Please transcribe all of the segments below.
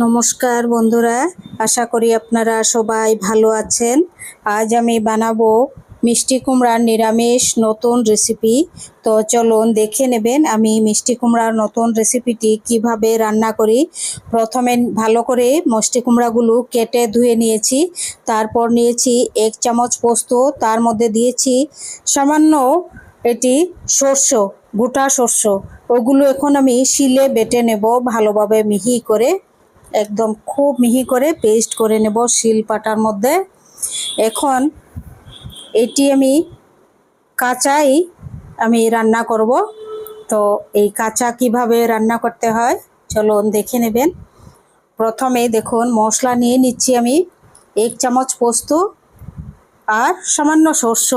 নমস্কার বন্ধুরা, আশা করি আপনারা সবাই ভালো আছেন। আজ আমি বানাবো মিষ্টি কুমড়ার নিরামিষ নতুন রেসিপি তো চলুন দেখে নেবেন আমি মিষ্টি কুমড়ার নতুন রেসিপিটি কীভাবে রান্না করি। প্রথমে ভালো করে মিষ্টি কুমড়াগুলো কেটে ধুয়ে নিয়েছি। তারপর নিয়েছি এক চামচ পোস্ত, তার মধ্যে দিয়েছি সামান্য এটি সর্ষ, গোটা শস্য ওগুলো এখন আমি শিলে বেটে নেব ভালোভাবে মিহি করে। একদম খুব মিহি করে পেস্ট করে নেব শিল পাটার মধ্যে। এখন এটি আমি কাঁচাই আমি রান্না করব। তো এই কাঁচা কীভাবে রান্না করতে হয়, চলুন দেখে নেবেন। প্রথমে দেখুন, মশলা নিয়ে নিচ্ছি আমি এক চামচ পোস্ত আর সামান্য শস্য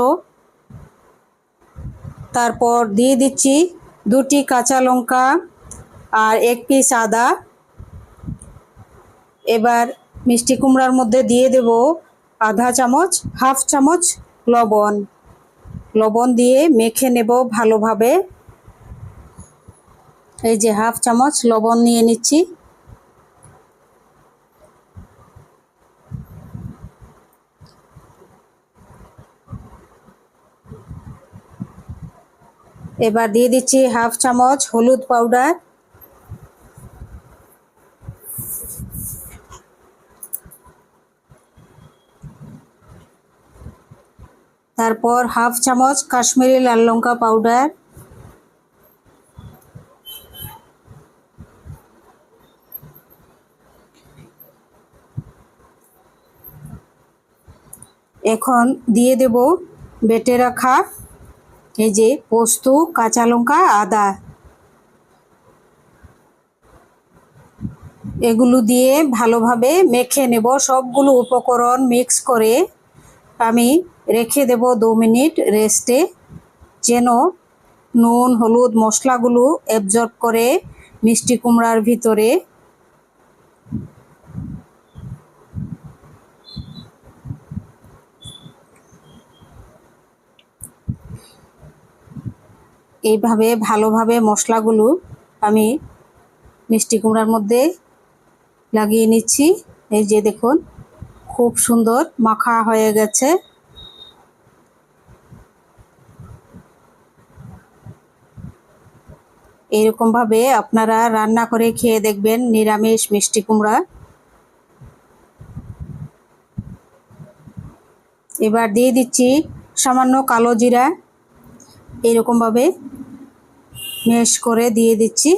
তারপর দিয়ে দিচ্ছি দুটি কাঁচা লঙ্কা আর এক পিস আদা। এবার মিষ্টি কুমড়ার মধ্যে দিয়ে দেব আধা চামচ, হাফ চামচ লবণ। লবণ দিয়ে মেখে নেব ভালোভাবে। এই যে হাফ চামচ লবণ নিয়ে নিচ্ছি। এবার দিয়ে দিচ্ছি হাফ চামচ হলুদ পাউডার। তারপর হাফ চামচ কাশ্মীরি লাল লঙ্কা পাউডার। এখন দিয়ে দেব বেটে রাখা এই যে পোস্ত, কাঁচা লঙ্কা, আদা। এগুলো দিয়ে ভালোভাবে মেখে নেব। সবগুলো উপকরণ মিক্স করে আমি রেখে দেব দু মিনিট রেস্টে। যেন নুন, হলুদ মশলাগুলো অ্যাবজর্ব করে মিষ্টি কুমড়ার ভিতরে। এইভাবে ভালোভাবে মশলাগুলো আমি মিষ্টি কুমড়ার মধ্যে লাগিয়ে নিচ্ছি। এই যে দেখুন, খুব সুন্দর মাখা হয়ে গেছে। এরকমভাবে আপনারা রান্না করে খেয়ে দেখবেন নিরামিষ মিষ্টি কুমড়া। এবার দিয়ে দিচ্ছি সামান্য কালো জিরা। এরকমভাবে মেশ করে দিয়ে দিচ্ছি।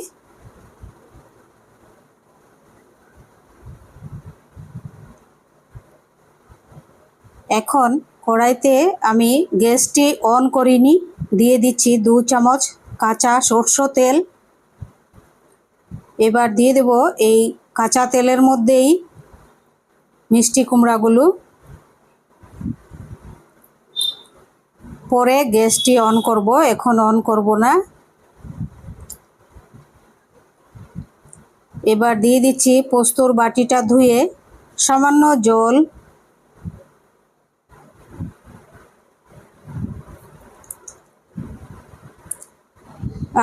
এখন কড়াইতে আমি গ্যাসটি অন করিনি, দিয়ে দিচ্ছি দু চামচ কাঁচা সর্ষ তেল। এবার দিয়ে দেব এই কাঁচা তেলের মধ্যেই মিষ্টি কুমড়াগুলো। পরে গ্যাসটি অন করব, এখন অন করব না। এবার দিয়ে দিচ্ছি পোস্তর বাটিটা ধুয়ে সামান্য জল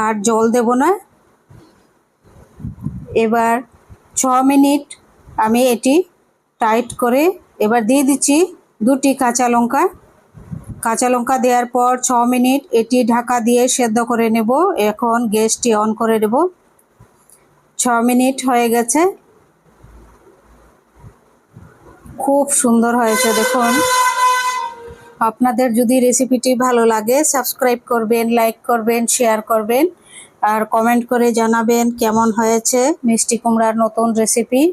আর জল দেব না। এবার ছ মিনিট আমি এটি টাইট করে এবার দিয়ে দিচ্ছি দুটি কাঁচা লঙ্কা। কাঁচা লঙ্কা দেওয়ার পর ছ মিনিট এটি ঢাকা দিয়ে সেদ্ধ করে নেব। এখন গ্যাসটি অন করে দেব ছ মিনিট হয়ে গেছে। খুব সুন্দর হয়েছে, দেখুন। আপনাদের যদি রেসিপিটি ভালো লাগে সাবস্ক্রাইব করবেন লাইক করবেন শেয়ার করবেন, আর কমেন্ট করে জানাবেন কেমন হয়েছে মিষ্টি কুমড়ার নতুন রেসিপি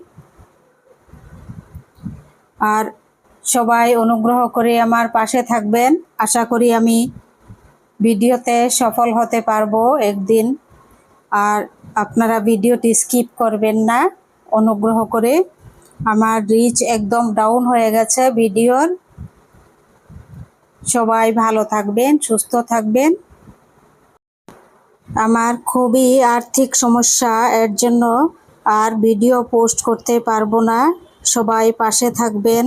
আর সবাই অনুগ্রহ করে আমার পাশে থাকবেন। আশা করি আমি ভিডিওতে সফল হতে পারব একদিন। আর আপনারা ভিডিওটি স্কিপ করবেন না। অনুগ্রহ করে আমার রিচ একদম ডাউন হয়ে গেছে ভিডিওর। সবাই ভালো থাকবেন, সুস্থ থাকবেন। আমার খুবই আর্থিক সমস্যা, এর জন্য আর ভিডিও পোস্ট করতে পারব না। সবাই পাশে থাকবেন।